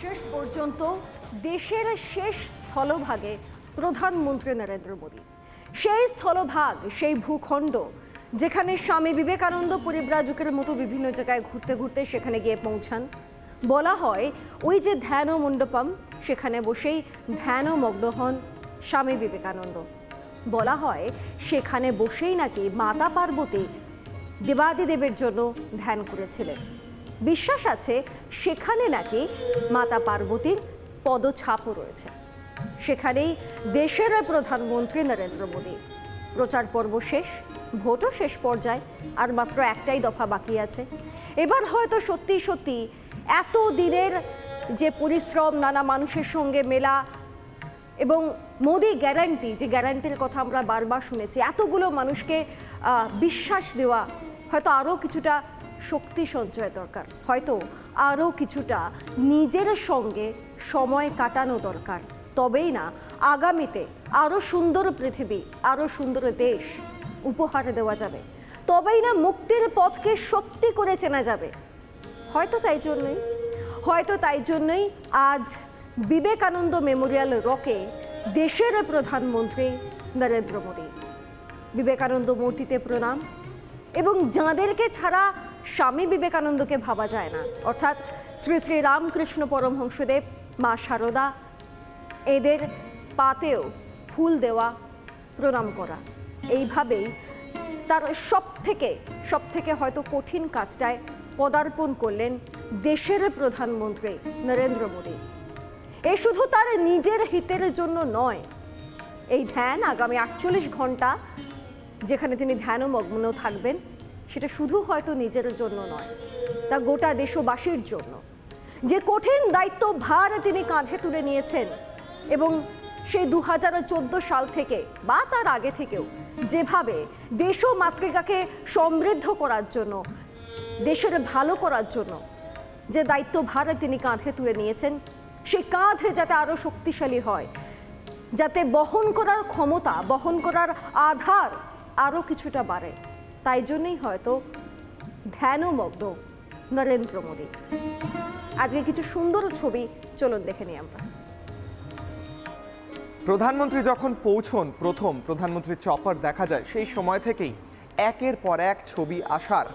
শেষ পর্যন্ত দেশের শেষ স্থলভাগে প্রধানমন্ত্রী নরেন্দ্র মোদী। সেই স্থলভাগ, সেই ভূখণ্ড, যেখানে স্বামী বিবেকানন্দ, পরিব্রাজকের মতো বিভিন্ন জায়গায় ঘুরতে ঘুরতে সেখানে গিয়ে পৌঁছান। বলা হয়, ওই যে ধ্যান মণ্ডপম সেখানে বসেই ধ্যানমগ্ন হন স্বামী বিবেকানন্দ। বলা হয়, সেখানে বসেই নাকি মাতা পার্বতী দেবাদিদেবের জন্য ধ্যান করেছিলেন। বিশ্বাস আছে সেখানে নাকি মাতা পার্বতীর পদছাপও রয়েছে। সেখানেই দেশের প্রধানমন্ত্রী নরেন্দ্র মোদী। প্রচার পর্ব শেষ, ভোটও শেষ পর্যায়ে, আর মাত্র একটাই দফা বাকি আছে। এবার হয়তো সত্যি সত্যি এত দিনের যে পরিশ্রম, নানা মানুষের সঙ্গে মেলা এবং মোদি গ্যারান্টি, যে গ্যারান্টির কথা আমরা বারবার শুনেছি, এতগুলো মানুষকে বিশ্বাস দেওয়া হয়তো আরও কিছুটা শক্তি সঞ্চয় দরকার। হয়তো আরও কিছুটা নিজের সঙ্গে সময় কাটানো দরকার। তবেই না, আগামীতে আরও সুন্দর পৃথিবী, আরও সুন্দর দেশ উপহার দেওয়া যাবে। তবেই না মুক্তির পথকে সত্যি করে চেনা যাবে। হয়তো তাই জন্যই, হয়তো তাই জন্যই আজ বিবেকানন্দ মেমোরিয়াল রকে দেশের প্রধানমন্ত্রী নরেন্দ্র মোদী। বিবেকানন্দ মূর্তিতে প্রণাম। এবং যাঁদেরকে ছাড়া স্বামী বিবেকানন্দকে ভাবা যায় না। অর্থাৎ শ্রী শ্রী রামকৃষ্ণ পরমহংসদেব, মা শারদা এদের পাতেও ফুল দেওয়া, প্রণাম করা। এইভাবেই তার সব থেকে সব থেকে হয়তো কঠিন কাজটায় পদার্পণ করলেন দেশের প্রধানমন্ত্রী নরেন্দ্র মোদী। এ শুধু তার নিজের হিতের জন্য নয়, এই ধ্যান আগামী আটচল্লিশ ঘণ্টা যেখানে তিনি ধ্যানমগ্ন থাকবেন, সেটা শুধু হয়তো নিজের জন্য নয়, তা গোটা দেশবাসীর জন্য। যে কঠিন দায়িত্ব ভার তিনি কাঁধে তুলে নিয়েছেন এবং সেই দু হাজার চোদ্দ সাল থেকে বা তার আগে থেকেও যেভাবে দেশ মাতৃকাকে সমৃদ্ধ করার জন্য, দেশের ভালো করার জন্য যে দায়িত্ব ভারে তিনি কাঁধে তুলে নিয়েছেন সেই কাঁধে যাতে আরও শক্তিশালী হয়, যাতে বহন করার ক্ষমতা, বহন করার আধার আরও কিছুটা বাড়ে। তাই জন্যই হয়তো ধ্যানমগ্ন নরেন্দ্র মোদী। আজকে কিছু সুন্দর ছবি চলুন দেখে নিই আমরা। প্রধানমন্ত্রী যখন পৌঁছন প্রথম প্রধানমন্ত্রীর চপার দেখা যায়, সেই সময় থেকেই একের পর এক ছবি আসার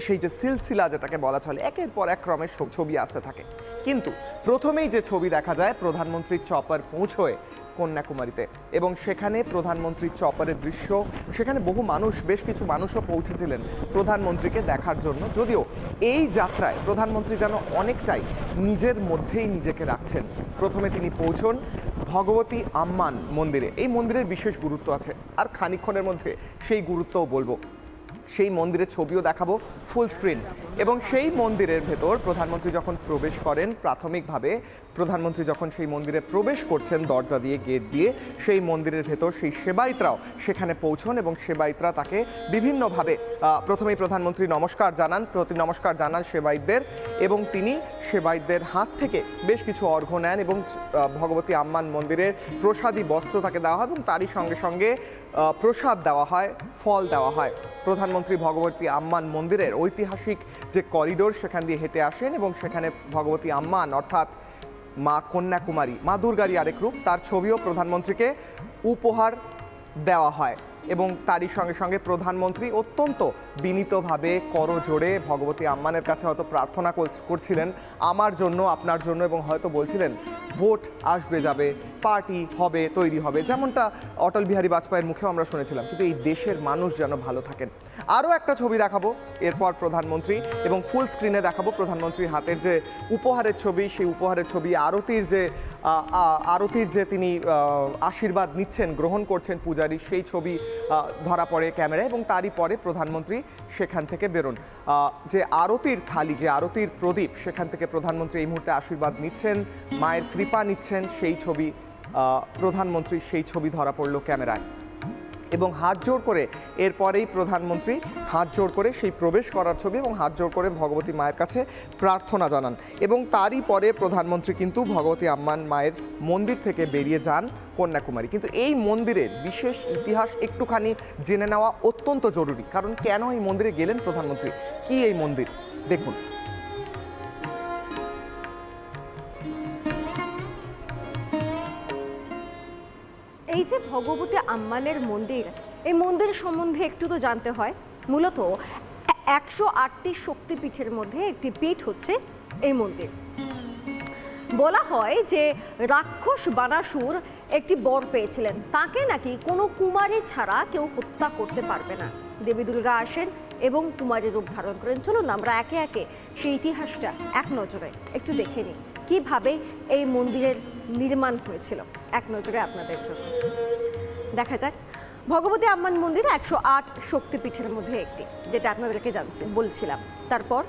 সেই যে সিলসিলা যেটাকে বলা চলে, একের পর এক ক্রমে ছবি আসতে থাকে। কিন্তু প্রথমেই যে ছবি দেখা যায় প্রধানমন্ত্রীর চপার পৌঁছয় কন্যাকুমারীতে। এবং সেখানে প্রধানমন্ত্রীর চপারের দৃশ্য, সেখানে বহু মানুষ, বেশ কিছু মানুষও পৌঁছেছিলেন প্রধানমন্ত্রীকে দেখার জন্য। যদিও এই যাত্রায় প্রধানমন্ত্রী যেন অনেকটাই নিজের মধ্যেই নিজেকে রাখছেন। প্রথমে তিনি পৌঁছন ভগবতী আম্মান মন্দিরে। এই মন্দিরের বিশেষ গুরুত্ব আছে। আর খানিক্ষণের মধ্যে সেই গুরুত্বও বলব। সেই মন্দিরের ছবিও দেখাবো ফুল স্ক্রিন এবং সেই মন্দিরের ভেতর প্রধানমন্ত্রী যখন প্রবেশ করেন, প্রাথমিকভাবে প্রধানমন্ত্রী যখন সেই মন্দিরে প্রবেশ করছেন দরজা দিয়ে গেট দিয়ে, সেই মন্দিরের ভেতর সেই সেবায়িতরাও সেখানে পৌঁছন এবং সেবায়িতরা তাকে বিভিন্নভাবে প্রথমেই প্রধানমন্ত্রী নমস্কার জানান, প্রতি নমস্কার জানান সেবায়িতদের এবং তিনি সেবায়িতদের হাত থেকে বেশ কিছু অর্ঘ্য নেন এবং ভগবতী আম্মান মন্দিরের প্রসাদী বস্ত্র তাকে দেওয়া হয় এবং তারই সঙ্গে সঙ্গে প্রসাদ দেওয়া হয়, ফল দেওয়া হয়। প্রধানমন্ত্রী ভগবতী আম্মান মন্দিরের ঐতিহাসিক যে করিডোর, সেখান দিয়ে হেঁটে আসেন এবং সেখানে ভগবতী আম্মান অর্থাৎ মা কন্যাকুমারী, মা দুর্গারই আরেক রূপ, তার ছবিও প্রধানমন্ত্রীকে উপহার দেওয়া হয়। এবং তারই সঙ্গে সঙ্গে প্রধানমন্ত্রী অত্যন্ত বিনীতভাবে করজোড়ে ভগবতী আম্মানের কাছে হয়তো প্রার্থনা করছ- করছিলেন, আমার জন্য, আপনার জন্য, এবং হয়তো বলছিলেন ভোট আসবে, যাবে, পার্টি হবে, তৈরি হবে, যেমনটা অটল বিহারী বাজপেয়ীর মুখেও আমরা শুনেছিলাম। কিন্তু এই দেশের মানুষ যেন ভালো থাকেন। আরও একটা ছবি দেখাবো, এরপর প্রধানমন্ত্রী এবং ফুল স্ক্রিনে দেখাবো প্রধানমন্ত্রীর হাতের যে উপহারের ছবি, সেই উপহারের ছবি আরতির যে আরতির যে তিনি আশীর্বাদ নিচ্ছেন, গ্রহণ করছেন পূজারী, সেই ছবি ধরা পড়ে ক্যামেরায় এবং তারই পরে প্রধানমন্ত্রী সেখান থেকে বেরোন। যে আরতির থালি, যে আরতির প্রদীপ, সেখান থেকে প্রধানমন্ত্রী এই মুহূর্তে আশীর্বাদ নিচ্ছেন মায়ের কৃপা নিচ্ছেন সেই ছবি আ, প্রধানমন্ত্রী সেই ছবি ধরা পড়ল ক্যামেরায়। এবং হাত জোর করে এরপরেই প্রধানমন্ত্রী হাত জোর করে সেই প্রবেশ করার ছবি এবং হাত জোর করে ভগবতী মায়ের কাছে প্রার্থনা জানান। এবং তারই পরে প্রধানমন্ত্রী কিন্তু ভগবতী আম্মান মায়ের মন্দির থেকে বেরিয়ে যান কন্যাকুমারী। কিন্তু এই মন্দিরের বিশেষ ইতিহাস একটুখানি জেনে নেওয়া অত্যন্ত জরুরি। কারণ কেন এই মন্দিরে গেলেন প্রধানমন্ত্রী? কি এই মন্দির? দেখুন। এই যে ভগবতী আম্মানের মন্দির, এই মন্দির সম্বন্ধে একটু তো জানতে হয়। মূলত একশো আটটি শক্তিপীঠের মধ্যে একটি পীঠ হচ্ছে এই মন্দির। বলা হয় যে রাক্ষস বানাসুর একটি বর পেয়েছিলেন। তাকে নাকি কোনো কুমারী ছাড়া কেউ হত্যা করতে পারবে না। দেবী দুর্গা আসেন এবং কুমারী রূপ ধারণ করেন। চলুন আমরা একে একে সেই ইতিহাসটা এক নজরে একটু দেখে নিই। কীভাবে এই মন্দিরের নির্মাণ হয়েছিল? এক নজরে আপনাদের জন্য। দেখা যাক। ভগবতী আম্মান মন্দির একশো আট শক্তিপীঠের মধ্যে একটি, যেটা আপনাদেরকে জানছি বলছিলাম। তারপর?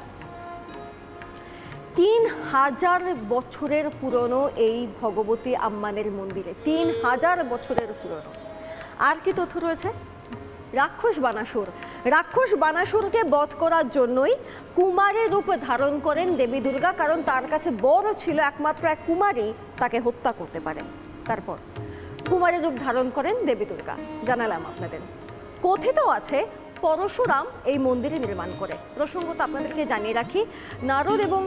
তিন হাজার বছরের পুরনো এই ভগবতী আম্মানের মন্দিরে। তিন হাজার বছরের পুরনো। আর কি তথ্য রয়েছে? রাক্ষস বানাসুর রাক্ষস বানাসুরকে বধ করার জন্যই কুমারের রূপ ধারণ করেন দেবী দুর্গা, কারণ তার কাছে বড় ছিল একমাত্র এক কুমারী, তাকে হত্যা করতে পারে। তারপর কুমারের রূপ ধারণ করেন দেবী দুর্গা। জানালাম আপনাদের। কথিত আছে, পরশুরাম এই মন্দিরে নির্মাণ করে। প্রসঙ্গত আপনাদেরকে জানিয়ে রাখি, নারদ এবং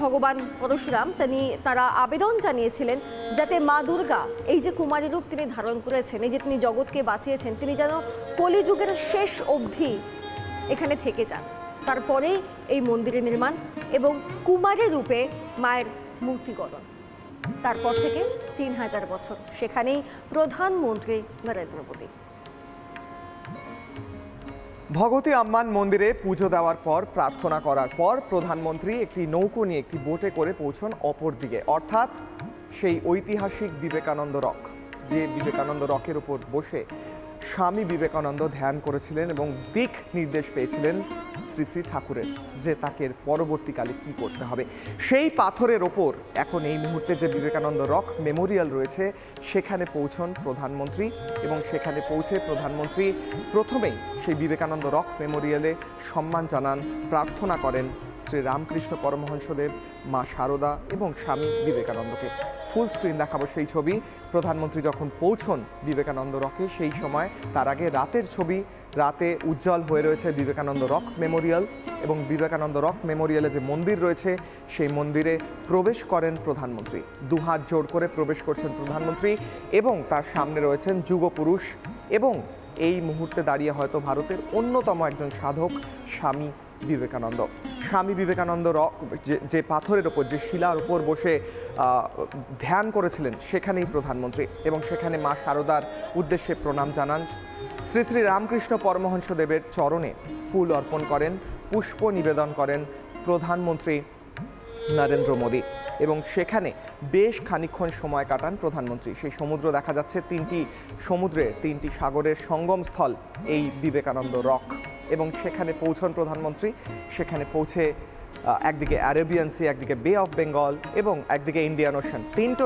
ভগবান পরশুরাম, তিনি তারা আবেদন জানিয়েছিলেন যাতে মা দুর্গা, এই যে কুমারী রূপ তিনি ধারণ করেছেন, এই যে তিনি জগৎকে বাঁচিয়েছেন, তিনি যেন কলিযুগের শেষ অবধি এখানে থেকে যান। তারপরেই এই মন্দিরের নির্মাণ এবং কুমারী রূপে মায়ের মূর্তিকরণ তারপর থেকে তিন হাজার বছর, সেখানেই প্রধানমন্ত্রী নরেন্দ্র মোদী। ভগবতী আম্মান মন্দিরে পুজো দেওয়ার পর, প্রার্থনা করার পর প্রধানমন্ত্রী একটি নৌকো নিয়ে একটি বোটে করে পৌঁছন অপর দিকে। অর্থাৎ সেই ঐতিহাসিক বিবেকানন্দ রক যে বিবেকানন্দ রকের উপর বসে স্বামী বিবেকানন্দ ধ্যান করেছিলেন এবং দিক নির্দেশ পেয়েছিলেন শ্রী শ্রী ঠাকুরের যে তাকে পরবর্তীকালে কি করতে হবে। সেই পাথরের ওপর এখন এই মুহূর্তে যে বিবেকানন্দ রক মেমোরিয়াল রয়েছে, সেখানে পৌঁছন প্রধানমন্ত্রী এবং সেখানে পৌঁছে প্রধানমন্ত্রী প্রথমেই সেই বিবেকানন্দ রক মেমোরিয়ালে সম্মান জানান, প্রার্থনা করেন শ্রী রামকৃষ্ণ পরমহংসদেব, মা শারদা এবং স্বামী বিবেকানন্দকে। ফুল স্ক্রিন দেখাবো সেই ছবি। প্রধানমন্ত্রী যখন পৌঁছন বিবেকানন্দ রকে, সেই সময় তার আগে রাতের ছবি। রাতে উজ্জ্বল হয়ে রয়েছে বিবেকানন্দ রক মেমোরিয়াল এবং বিবেকানন্দ রক মেমোরিয়ালে যে মন্দির রয়েছে, সেই মন্দিরে প্রবেশ করেন প্রধানমন্ত্রী। দুহাত জোর করে প্রবেশ করছেন প্রধানমন্ত্রী এবং তার সামনে রয়েছেন যুগপুরুষ এবং এই মুহূর্তে দাঁড়িয়ে হয়তো ভারতের অন্যতম একজন সাধক, স্বামী বিবেকানন্দ। স্বামী বিবেকানন্দ রক, যে- পাথরের ওপর, যে শিলার ওপর বসে ধ্যান করেছিলেন, সেখানেই প্রধানমন্ত্রী এবং সেখানে মা শারদার উদ্দেশ্যে প্রণাম জানান। শ্রী শ্রী রামকৃষ্ণ পরমহংস দেবের চরণে ফুল অর্পণ করেন, পুষ্প নিবেদন করেন প্রধানমন্ত্রী নরেন্দ্র মোদী। এবং সেখানে বেশ খানিকক্ষণ সময় কাটান প্রধানমন্ত্রী। সেই সমুদ্র দেখা যাচ্ছে তিনটি সমুদ্রে, তিনটি সাগরের সঙ্গমস্থল, এই বিবেকানন্দ রক। এবং সেখানে পৌঁছন প্রধানমন্ত্রী। সেখানে পৌঁছে একদিকে অ্যারেবিয়ান সি, একদিকে বে অফ বেঙ্গল এবং একদিকে ইন্ডিয়ান ওশান। তিনটো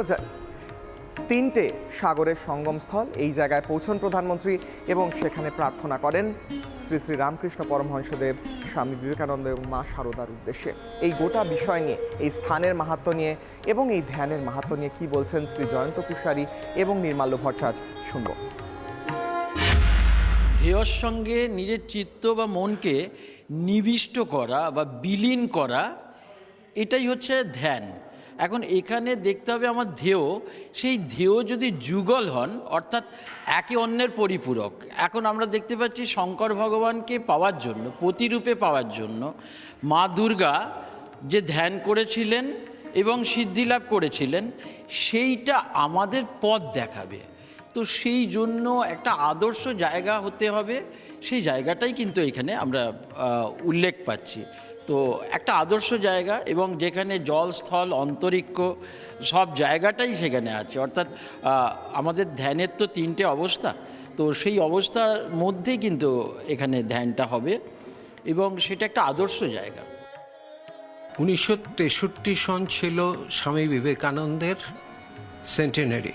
তিনটে সাগরের সঙ্গমস্থল, এই জায়গায় পৌঁছন প্রধানমন্ত্রী এবং সেখানে প্রার্থনা করেন শ্রী শ্রী রামকৃষ্ণ পরমহংসদেব, স্বামী বিবেকানন্দ এবং মা শারদার উদ্দেশ্যে। এই গোটা বিষয় নিয়ে, এই স্থানের মাহাত্ম নিয়ে এবং এই ধ্যানের মাহাত্ম নিয়ে কি বলছেন শ্রী জয়ন্ত কুশারী এবং নির্মাল্য ভট্টাচার্য শুনব। ধ্যেয়র সঙ্গে নিজের চিত্ত বা মনকে নিবিষ্ট করা বা বিলীন করা, এটাই হচ্ছে ধ্যান। এখন এখানে দেখতে হবে আমার ধ্যেয় সেই ধ্যেয় যদি যুগল হন, অর্থাৎ একে অন্যের পরিপূরক, এখন আমরা দেখতে পাচ্ছি শঙ্কর ভগবানকে পাওয়ার জন্য, প্রতিরূপে পাওয়ার জন্য মা দুর্গা যে ধ্যান করেছিলেন এবং সিদ্ধিলাভ করেছিলেন, সেইটা আমাদের পথ দেখাবে। তো সেই জন্য একটা আদর্শ জায়গা হতে হবে, সেই জায়গাটাই কিন্তু এখানে আমরা উল্লেখ পাচ্ছি। তো একটা আদর্শ জায়গা এবং যেখানে জল, স্থল, অন্তরিক্ষ সব জায়গাটাই সেখানে আছে। অর্থাৎ আমাদের ধ্যানের তো তিনটে অবস্থা। তো সেই অবস্থার মধ্যেই কিন্তু এখানে ধ্যানটা হবে এবং সেটা একটা আদর্শ জায়গা। উনিশশো তেষট্টি সন ছিল স্বামী বিবেকানন্দের সেন্টেনারি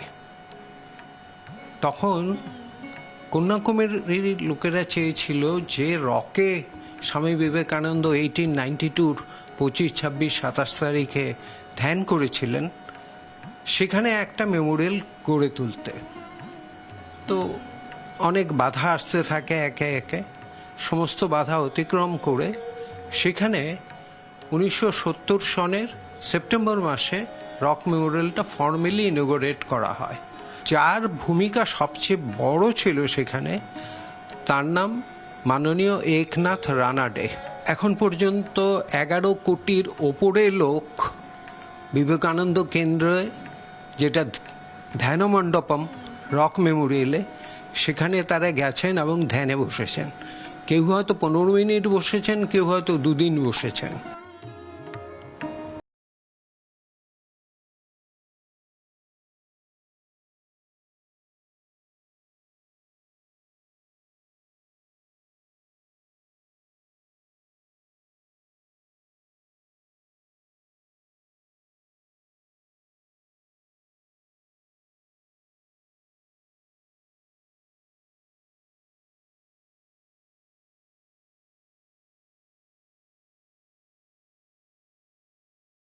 তখন কন্যাকুমারীর লোকেরা চেয়েছিল যে রকে স্বামী বিবেকানন্দ এইটিন নাইনটি টুর পঁচিশ, ছাব্বিশ, সাতাশ তারিখে ধ্যান করেছিলেন। সেখানে একটা মেমোরিয়াল গড়ে তুলতে। তো অনেক বাধা আসতে থাকে একে একে। সমস্ত বাধা অতিক্রম করে সেখানে উনিশশো সত্তর সনের সেপ্টেম্বর মাসে রক মেমোরিয়ালটা ফর্মালি ইনোগোরেট করা হয়। যার ভূমিকা সবচেয়ে বড় ছিল সেখানে, তার নাম মাননীয় একনাথ রানাডে, এখন পর্যন্ত এগারো কোটির ওপরে লোক বিবেকানন্দ কেন্দ্রে, যেটা ধ্যানমণ্ডপম রক মেমোরিয়ালে, সেখানে তারা গেছেন এবং ধ্যানে বসেছেন। কেউ হয়তো পনেরো মিনিট বসেছেন, কেউ হয়তো দুদিন বসেছেন।